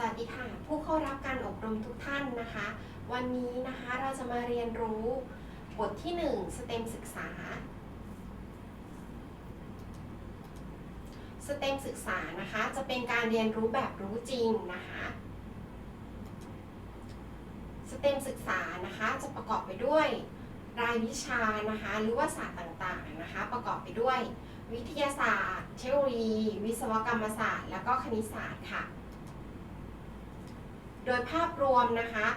สวัสดีค่ะ ผู้เข้ารับการอบรมทุกท่านนะคะ วันนี้นะคะเราจะมาเรียนรู้บทที่ 1 สเต็มศึกษา สเต็มศึกษานะคะจะเป็นการเรียนรู้แบบรู้จริงนะคะสเต็มศึกษานะคะจะประกอบไปด้วยรายวิชานะคะหรือว่าศาสตร์ต่างๆนะคะประกอบไปด้วย วิทยาศาสตร์ เทคโนโลยี วิศวกรรมศาสตร์ แล้วก็คณิตศาสตร์ค่ะ โดยภาพรวมนะคะ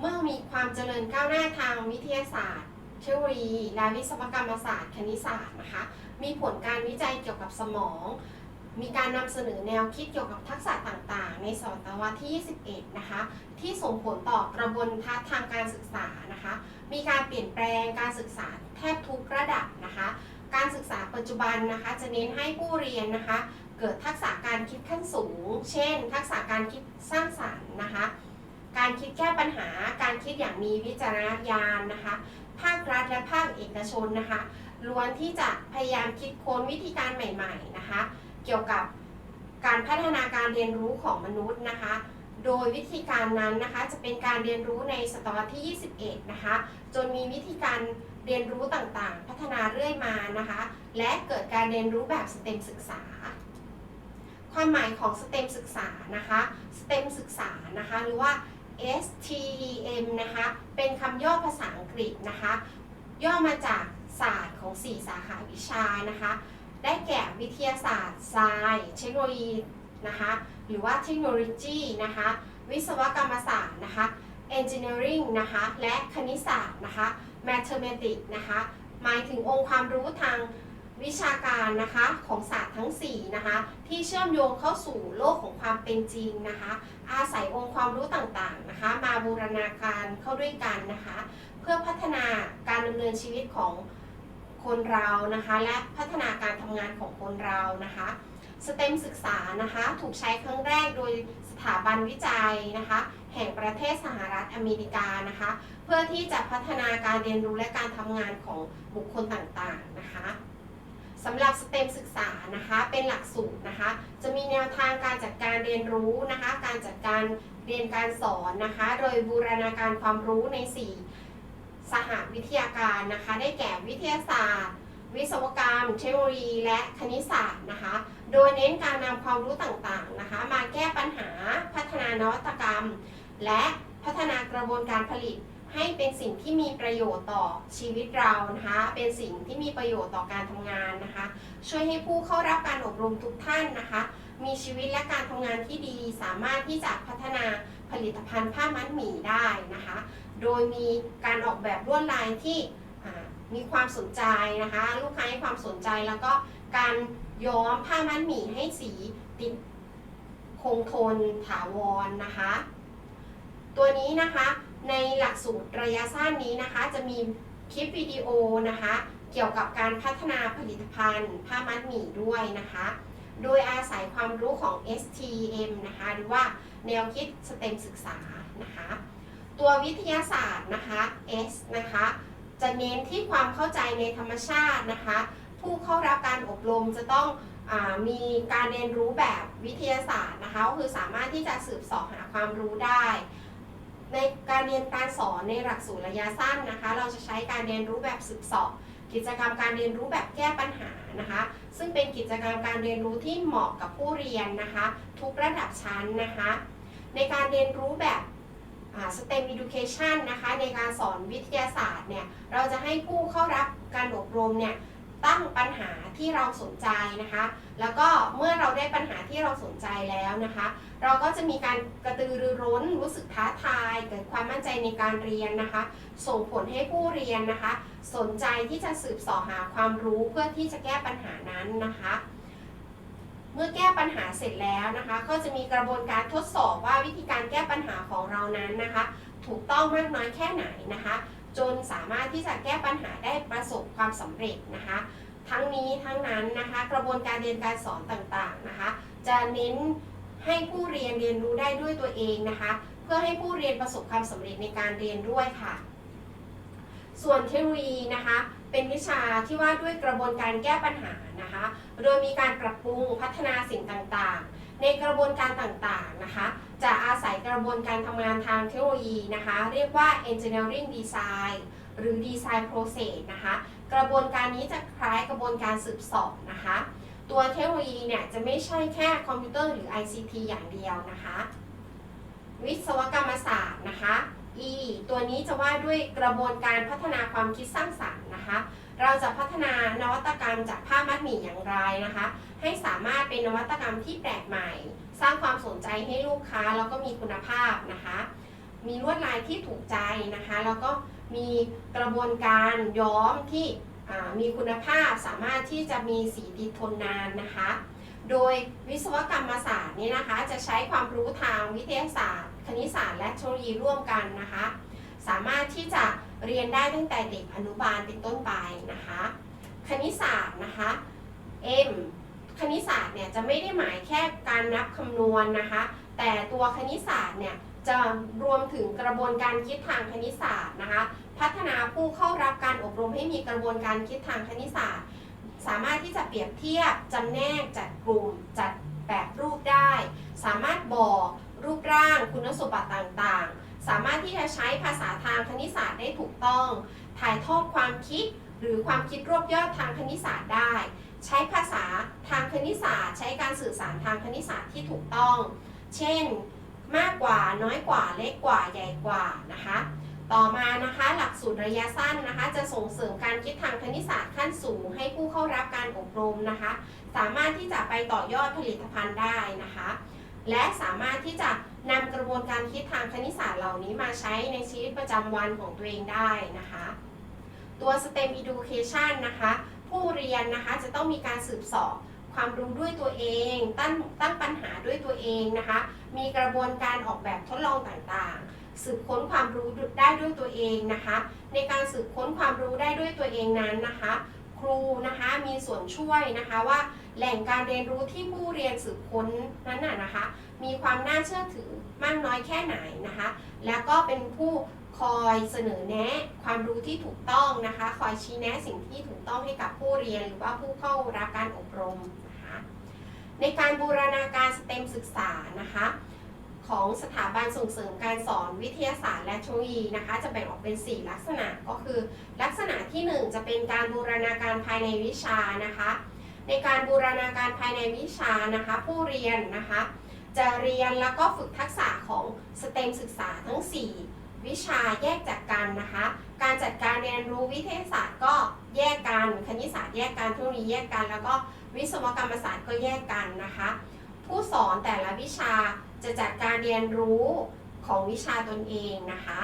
เมื่อมีความเจริญก้าวหน้าทางวิทยาศาสตร์ เทคโนโลยีและวิศวกรรมศาสตร์คณิตศาสตร์นะคะ มีผลการวิจัยเกี่ยวกับสมอง มีการนำเสนอแนวคิดเกี่ยวกับทักษะต่างๆ ในศตวรรษที่ 21 นะคะ ที่ส่งผลต่อกระบวนทัศน์ทางการศึกษานะคะ มีการเปลี่ยนแปลงการศึกษาแทบทุกระดับนะคะการศึกษาปัจจุบันนะคะ จะเน้นให้ผู้เรียนนะคะ เกิดทักษะการคิดขั้นสูง เช่น ทักษะการคิดสร้างสรรค์นะคะ การคิดแก้ปัญหา การคิดอย่างมีวิจารณญาณนะคะ ภาครัฐและภาคเอกชนนะคะล้วนที่จะพยายามคิดค้นวิธีการใหม่ๆนะคะ เกี่ยวกับการพัฒนาการเรียนรู้ของมนุษย์นะคะ โดยวิธีการนั้นนะคะจะเป็นการเรียนรู้ในศตวรรษที่ 21 นะคะ จนมีวิธีการเรียนรู้ต่างๆ พัฒนาเรื่อยมานะคะ และเกิดการเรียนรู้แบบสเต็มศึกษา ความหมายของสเต็มศึกษานะคะสเต็มศึกษานะคะหรือว่า STEM นะคะเป็นคำย่อภาษาอังกฤษนะคะย่อมาจากศาสตร์ของ 4 สาขาวิชานะคะได้แก่วิทยาศาสตร์ไซน์เทคโนโลยีนะคะหรือว่าเทคโนโลยีนะคะวิศวกรรมศาสตร์นะคะ engineering นะคะและคณิตศาสตร์นะคะ mathematics นะคะหมายถึงองค์ความรู้ทาง วิชาการนะคะของศาสตร์ทั้ง4นะคะที่เชื่อมโยงเข้าสู่โลกของความเป็นจริงนะคะ อาศัยองค์ความรู้ต่างๆนะคะมาบูรณาการเข้าด้วยกันนะคะ เพื่อพัฒนาการดำเนินชีวิตของคนเรานะคะและพัฒนาการทำงานของคนเรานะคะสเต็มศึกษานะคะถูกใช้ครั้งแรกโดยสถาบันวิจัยนะคะแห่งประเทศสหรัฐอเมริกานะคะเพื่อที่จะพัฒนาการเรียนรู้และการทำงานของบุคคลต่างๆนะคะ สำหรับสเต็มศึกษานะคะเป็นหลักสูตรนะคะ จะมีแนวทางการจัดการเรียนรู้นะคะ การจัดการเรียนการสอนนะคะ โดยบูรณาการความรู้ใน 4 สหวิทยาการนะคะ ได้แก่วิทยาศาสตร์ วิศวกรรม เทคโนโลยีและคณิตศาสตร์นะคะ โดยเน้นการนำความรู้ต่างๆนะคะ มาแก้ปัญหาพัฒนานวัตกรรม และพัฒนากระบวนการผลิต ให้เป็นสิ่งที่มีประโยชน์ต่อชีวิตเรานะคะ เป็นสิ่งที่มีประโยชน์ต่อการทำงานนะคะ ช่วยให้ผู้เข้ารับการอบรมทุกท่านนะคะ มีชีวิตและการทำงานที่ดี สามารถที่จะพัฒนาผลิตภัณฑ์ผ้ามัดหมี่ได้นะคะ โดยมีการออกแบบลวดลายที่มีความสนใจนะคะ ลูกค้าให้ความสนใจแล้วก็การย้อมผ้ามัดหมี่ให้สีติดคงทนถาวรนะคะ ตัวนี้นะคะ ในหลักสูตรระยะสั้นนี้นะคะ จะมีคลิปวิดีโอนะคะ เกี่ยวกับการพัฒนาผลิตภัณฑ์ ผ้ามัดหมี่ด้วยนะคะ โดยอาศัยความรู้ของ STM นะคะ หรือว่าแนวคิดสเต็มศึกษานะคะ ตัววิทยาศาสตร์นะคะ S นะคะ จะเน้นที่ความเข้าใจในธรรมชาตินะคะ ผู้เข้ารับการอบรมจะต้องอมีการเรียนรู้แบบวิทยาศาสตร์นะคะก็คือสามารถที่จะสืบเสอบหาความรู้ได้ ในการเรียนการสอนในหลักสูตรระยะสั้นนะคะ เราจะใช้การเรียนรู้แบบสืบสอบกิจกรรมการเรียนรู้แบบแก้ปัญหานะคะ ซึ่งเป็นกิจกรรมการเรียนรู้ที่เหมาะกับผู้เรียนนะคะ ทุกระดับชั้นนะคะ ในการเรียนรู้แบบ STEM Education นะคะ ในการสอนวิทยาศาสตร์เนี่ยเราจะให้ผู้เข้ารับการอบรมเนี่ยตั้งปัญหาที่เราสนใจนะคะ แล้วก็เมื่อเราได้ปัญหาที่เราสนใจแล้วนะคะ เราก็จะมีการกระตือรือร้น รู้สึกท้าทาย เกิดความมั่นใจในการเรียนนะคะ ส่งผลให้ผู้เรียนนะคะ สนใจที่จะสืบเสอหาความรู้เพื่อที่จะแก้ปัญหานั้นนะคะ เมื่อแก้ปัญหาเสร็จแล้วนะคะ ก็จะมีกระบวนการทดสอบว่าวิธีการแก้ปัญหาของเรานั้นนะคะ ถูกต้องมากน้อยแค่ไหนนะคะ จนสามารถที่จะแก้ปัญหาได้ประสบความสำเร็จนะคะ ทั้งนี้ทั้งนั้นนะคะ กระบวนการเรียนการสอนต่างๆนะคะ จะเน้นให้ผู้เรียนเรียนรู้ได้ด้วยตัวเองนะคะ เพื่อให้ผู้เรียนประสบความสำเร็จในการเรียนด้วยค่ะ ส่วนเทคโนโลยีนะคะ เป็นวิชาที่ว่าด้วยกระบวนการแก้ปัญหานะคะ โดยมีการปรับปรุงพัฒนาสิ่งต่างๆ ในกระบวนการต่างๆนะคะ จะอาศัยกระบวนการทำงานทางเทคโนโลยีนะคะ เรียกว่า engineering design หรือ design process นะคะ กระบวนการนี้จะคล้ายกระบวนการสืบสอบนะคะ ตัวเทคโนโลยีเนี่ยจะไม่ใช่แค่คอมพิวเตอร์หรือ ICT อย่างเดียวนะคะ วิศวกรรมศาสตร์นะคะ E ตัวนี้จะว่าด้วยกระบวนการพัฒนาความคิดสร้างสรรค์นะคะ เราจะพัฒนานวัตกรรมจากผ้ามัดหมี่อย่างไรนะคะ ให้สามารถเป็นนวัตกรรมที่แปลกใหม่ สร้างความสนใจให้ลูกค้าแล้วก็มีคุณภาพนะคะ มีลวดลายที่ถูกใจนะคะ แล้วก็ มีกระบวนการย้อมที่มีคุณภาพสามารถที่จะมีสีติดทนนานนะคะ โดยวิศวกรรมศาสตร์นี่นะคะ จะใช้ความรู้ทางวิทยาศาสตร์ คณิตศาสตร์และเทคโนโลยีร่วมกันนะคะ สามารถที่จะเรียนได้ตั้งแต่เด็กอนุบาลเป็นต้นไปนะคะ คณิตศาสตร์นะคะ M คณิตศาสตร์เนี่ยจะไม่ได้หมายแค่การนับคำนวณนะคะ แต่ตัวคณิตศาสตร์เนี่ย จะรวมถึงกระบวนการคิดทางคณิตศาสตร์นะคะ พัฒนาผู้เข้ารับการอบรมให้มีกระบวนการคิดทางคณิตศาสตร์ สามารถที่จะเปรียบเทียบจำแนกจัดกลุ่มจัดแบบรูปได้ สามารถบอกรูปร่างคุณสมบัติต่างๆ สามารถที่จะใช้ภาษาทางคณิตศาสตร์ได้ถูกต้อง ถ่ายทอดความคิดหรือความคิดรวบยอดทางคณิตศาสตร์ได้ ใช้ภาษาทางคณิตศาสตร์ ใช้การสื่อสารทางคณิตศาสตร์ที่ถูกต้อง เช่น มาก น้อยกว่าเล็กกว่าใหญ่กว่านะคะ ต่อมานะคะหลักสูตรระยะสั้นนะคะ จะส่งเสริมการคิดทางคณิตศาสตร์ขั้นสูง ให้ผู้เข้ารับการอบรมนะคะ สามารถที่จะไปต่อยอดผลิตภัณฑ์ได้นะคะ และสามารถที่จะนำกระบวนการคิดทางคณิตศาสตร์เหล่านี้มาใช้ในชีวิตประจำวันของตัวเองได้นะคะ ตัว STEM Education นะคะ ผู้เรียนนะคะจะต้องมีการสืบสอบ ความรู้ด้วยตัวเอง ตั้งตั้งปัญหาด้วยตัวเองนะคะ มีกระบวนการออกแบบทดลองต่างๆ สืบค้นความรู้ได้ด้วยตัวเองนะคะ ในการสืบค้นความรู้ได้ด้วยตัวเองนั้นนะคะ ครูนะคะมีส่วนช่วยนะคะว่าแหล่งการเรียนรู้ที่ผู้เรียนสืบค้นนั้นน่ะนะคะ มีความน่าเชื่อถือมากน้อยแค่ไหนนะคะ แล้วก็เป็นผู้ คอยเสนอแนะความรู้ที่ถูกต้องนะคะ คอยชี้แนะสิ่งที่ถูกต้องให้กับผู้เรียน หรือว่าผู้เข้ารับการอบรมนะคะในการบูรณาการสเต็มศึกษานะคะของสถาบันส่งเสริมการสอนวิทยาศาสตร์และเทคโนโลยีนะคะ จะแบ่งออกเป็น 4 ลักษณะก็คือ ลักษณะที่ 1 จะเป็นการบูรณาการภายในวิชานะคะ ในการบูรณาการภายในวิชานะคะ ผู้เรียนนะคะ จะเรียนแล้วก็ฝึกทักษะของสเต็มศึกษาทั้ง 4 วิชาแยกจากกันนะคะ การจัดการเรียนรู้วิทยาศาสตร์ก็แยกกัน คณิตศาสตร์แยกกันเทคโนโลยีแยกกัน แล้วก็วิศวกรรมศาสตร์ก็แยกกันนะคะ ผู้สอนแต่ละวิชาจะจัดการเรียนรู้ของวิชาตนเองนะคะ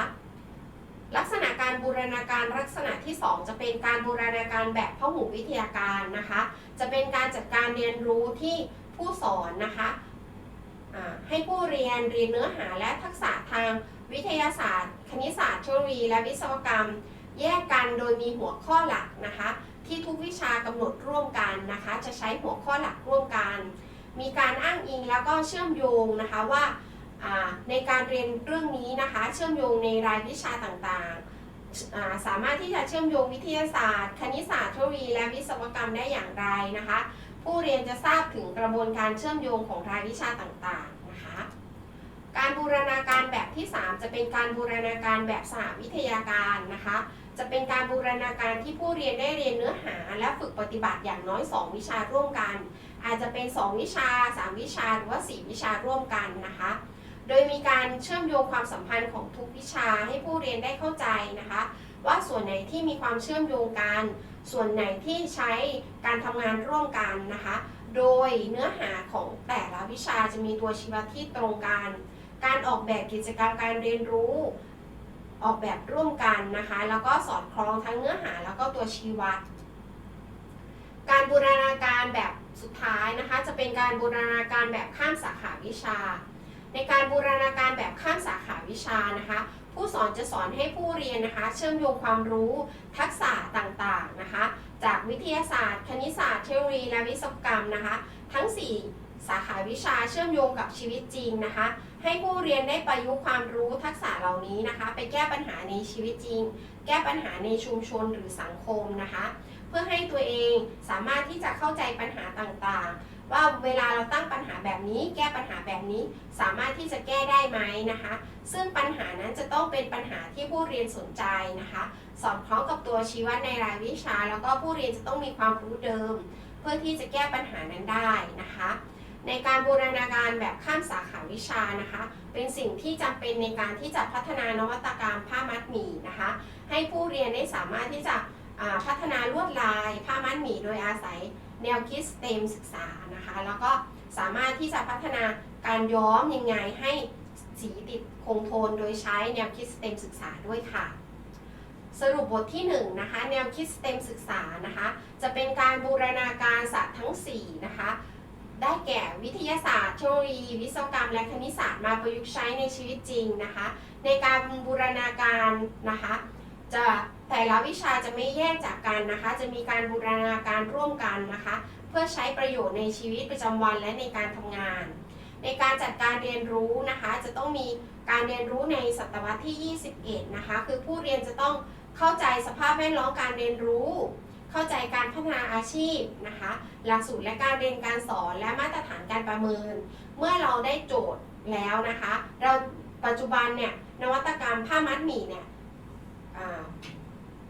ลักษณะการบูรณาการลักษณะที่ 2 จะเป็นการบูรณาการแบบพหูวิทยาการนะคะ จะเป็นการจัดการเรียนรู้ที่ผู้สอนนะคะให้ผู้เรียนเรียนเนื้อหาและทักษะทาง วิทยาศาสตร์ คณิตศาสตร์เทคโนโลยีและวิศวกรรม แยกกันโดยมีหัวข้อหลักนะคะ ที่ทุกวิชากำหนดร่วมกันนะคะ จะใช้หัวข้อหลักร่วมกัน มีการอ้างอิงแล้วก็เชื่อมโยงนะคะว่าในการเรียนเรื่องนี้นะคะ เชื่อมโยงในรายวิชาต่างๆ สามารถที่จะเชื่อมโยงวิทยาศาสตร์ คณิตศาสตร์เทคโนโลยีและวิศวกรรมได้อย่างไรนะคะ ผู้เรียนจะทราบถึงกระบวนการเชื่อมโยงของรายวิชาต่างๆ การบูรณาการแบบที่ 3 จะเป็นการบูรณาการแบบสหวิทยาการนะคะ จะเป็นการบูรณาการที่ผู้เรียนได้เรียนเนื้อหา และฝึกปฏิบัติอย่างน้อย 2 วิชาร่วมกัน อาจจะเป็น 2 วิชา 3 วิชาหรือว่า 4 วิชาร่วมกันนะคะ โดยมีการเชื่อมโยงความสัมพันธ์ของทุกวิชาให้ผู้เรียนได้เข้าใจนะคะ ว่าส่วนไหนที่มีความเชื่อมโยงกัน ส่วนไหนที่ใช้การทำงานร่วมกันนะคะ โดยเนื้อหาของแต่ละวิชาจะมีตัวชี้วัดที่ตรงกัน การออกแบบกิจกรรมการเรียนรู้ ออกแบบร่วมกันนะคะ แล้วก็สอดคล้องทั้งเนื้อหาแล้วก็ตัวชี้วัด การบูรณาการแบบสุดท้ายนะคะ จะเป็นการบูรณาการแบบข้ามสาขาวิชา ในการบูรณาการแบบข้ามสาขาวิชานะคะ ผู้สอนจะสอนให้ผู้เรียนนะคะ เชื่อมโยงความรู้ทักษะต่างๆนะคะ จากวิทยาศาสตร์ คณิตศาสตร์เทคโนโลยีและวิศวกรรมนะคะ ทั้ง 4 สาขาวิชาเชื่อมโยงกับชีวิตจริงนะคะ ให้ผู้เรียนได้ประยุกต์ความรู้ทักษะเหล่านี้นะคะ ไปแก้ปัญหาในชีวิตจริง แก้ปัญหาในชุมชนหรือสังคมนะคะ เพื่อให้ตัวเองสามารถที่จะเข้าใจปัญหาต่างๆ ว่าเวลาเราตั้งปัญหาแบบนี้ แก้ปัญหาแบบนี้สามารถที่จะแก้ได้ไหมนะคะ ซึ่งปัญหานั้นจะต้องเป็นปัญหาที่ผู้เรียนสนใจนะคะ สอดคล้องกับตัวชีวัดในรายวิชา แล้วก็ผู้เรียนจะต้องมีความรู้เดิม เพื่อที่จะแก้ปัญหานั้นได้นะคะ ในการบูรณาการแบบข้ามสาขาวิชานะคะ เป็นสิ่งที่จำเป็นในการที่จะพัฒนานวัตกรรมผ้ามัดหมี่นะคะ ให้ผู้เรียนได้สามารถที่จะพัฒนาลวดลายผ้ามัดหมี่โดยอาศัยแนวคิด STEM ศึกษานะคะ แล้วก็สามารถที่จะพัฒนาการย้อมยังไงให้สีติดคงทนโดยใช้แนวคิด STEM ศึกษาด้วยค่ะ สรุปบทที่1นะคะแนวคิด STEM ศึกษานะคะ จะเป็นการบูรณาการศาสตร์ทั้ง4นะคะ ได้แก่วิทยาศาสตร์เทคโนโลยี วิศวกรรม และคณิตศาสตร์มาประยุกต์ใช้ในชีวิตจริงนะคะ ในการบูรณาการนะคะ จะแต่ละวิชาจะไม่แยกจากกันนะคะ จะมีการบูรณาการร่วมกันนะคะ เพื่อใช้ประโยชน์ในชีวิตประจำวันและในการทำงาน ในการจัดการเรียนรู้นะคะ จะต้องมีการเรียนรู้ในศตวรรษที่ 21 นะคะ คือผู้เรียนจะต้องเข้าใจสภาพแวดล้อมการเรียนรู้ เข้าใจการพัฒนาอาชีพนะคะหลักสูตรและการเรียนการสอนและมาตรฐานการประเมิน เมื่อเราได้โจทย์แล้วนะคะ เราปัจจุบันเนี่ยนวัตกรรมผ้ามัดหมี่เนี่ย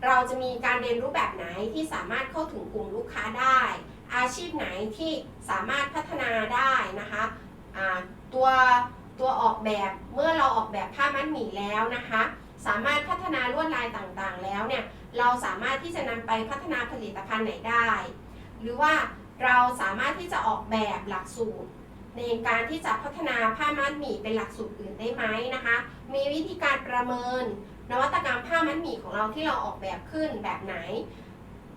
เราจะมีการเรียนรู้แบบไหนที่สามารถเข้าถึงกลุ่มลูกค้าได้ อาชีพไหนที่สามารถพัฒนาได้นะคะตัวตัวออกแบบเมื่อเราออกแบบผ้ามัดหมี่แล้วนะคะ สามารถพัฒนาลวดลายต่างๆ แล้วเนี่ย เราสามารถที่จะนำไปพัฒนาผลิตภัณฑ์ไหนได้ หรือว่าเราสามารถที่จะออกแบบหลักสูตร ในการที่จะพัฒนาผ้ามัดหมี่เป็นหลักสูตรอื่นได้ไหมนะคะ มีวิธีการประเมิน นวัตกรรมผ้ามัดหมี่ของเราที่เราออกแบบขึ้นแบบไหน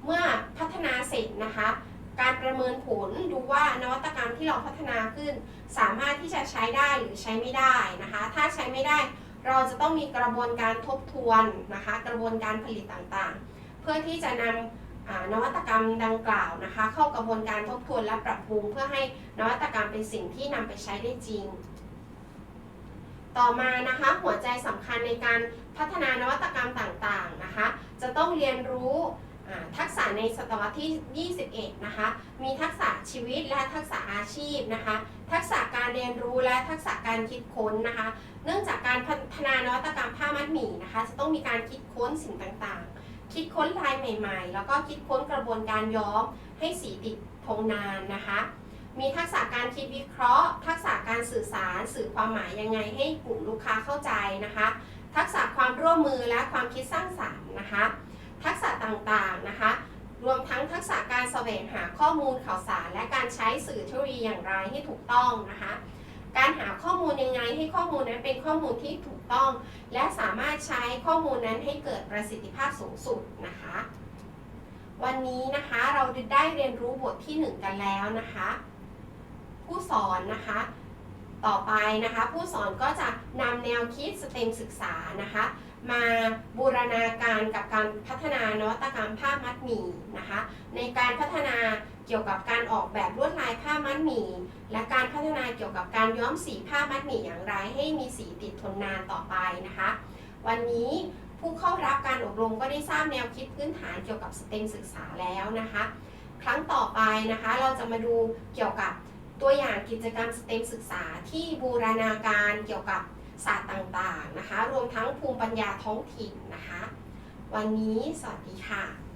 เมื่อพัฒนาเสร็จนะคะ การประเมินผลดูว่านวัตกรรมที่เราพัฒนาขึ้น สามารถที่จะใช้ได้หรือใช้ไม่ได้นะคะ ถ้าใช้ไม่ได้ เราจะต้องมีกระบวนการทบทวนนะคะ กระบวนการผลิตต่างๆ เพื่อที่จะนำนวัตกรรมดังกล่าวนะคะ เข้ากระบวนการทบทวนและปรับปรุง เพื่อให้นวัตกรรมเป็นสิ่งที่นำไปใช้ได้จริง ต่อมานะคะหัวใจสำคัญในการพัฒนานวัตกรรมต่างๆนะคะ จะต้องเรียนรู้ ทักษะในศตวรรษที่ 21 นะคะ มีทักษะชีวิตและทักษะอาชีพนะคะ ทักษะการเรียนรู้และทักษะการคิดค้นนะคะ เนื่องจากการพัฒนานวัตกรรมผ้ามัดหมี่นะคะ จะต้องมีการคิดค้นสิ่งต่างๆ คิดค้นลายใหม่ ๆ แล้วก็คิดค้นกระบวนการย้อมให้สีติดทนนานนะคะ มีทักษะการคิดวิเคราะห์ ทักษะการสื่อสารสื่อความหมายยังไงให้กลุ่มลูกค้าเข้าใจนะคะ ทักษะความร่วมมือและความคิดสร้างสรรค์นะคะ ทักษะต่างๆนะคะ รวมทั้งทักษะการแสวงหาข้อมูลข่าวสาร และการใช้สื่อเทคโนโลยีอย่างไรให้ถูกต้องนะคะ การหาข้อมูลยังไงให้ข้อมูลนั้นเป็นข้อมูลที่ถูกต้อง และสามารถใช้ข้อมูลนั้นให้เกิดประสิทธิภาพสูงสุดนะคะ วันนี้นะคะเราได้เรียนรู้บทที่ 1 กันแล้วนะคะ ผู้สอนนะคะต่อไปนะคะ ผู้สอนก็จะนำแนวคิดสเต็มศึกษานะคะ มาบูรณาการกับการพัฒนานวัตกรรมผ้ามัดหมี่นะคะ ในการพัฒนาเกี่ยวกับการออกแบบลวดลายผ้ามัดหมี่และการพัฒนาเกี่ยวกับการย้อมสีผ้ามัดหมี่อย่างไร ให้มีสีติดทนนานต่อไปนะคะ วันนี้ผู้เข้ารับการอบรมก็ได้ทราบแนวคิดพื้นฐานเกี่ยวกับสเต็มศึกษาแล้วนะคะ ครั้งต่อไปนะคะเราจะมาดูเกี่ยวกับตัวอย่างกิจกรรมสเต็มศึกษาที่บูรณาการเกี่ยวกับ ศาสตร์ต่างๆนะคะ รวมทั้งภูมิปัญญาท้องถิ่นนะคะ วันนี้สวัสดีค่ะ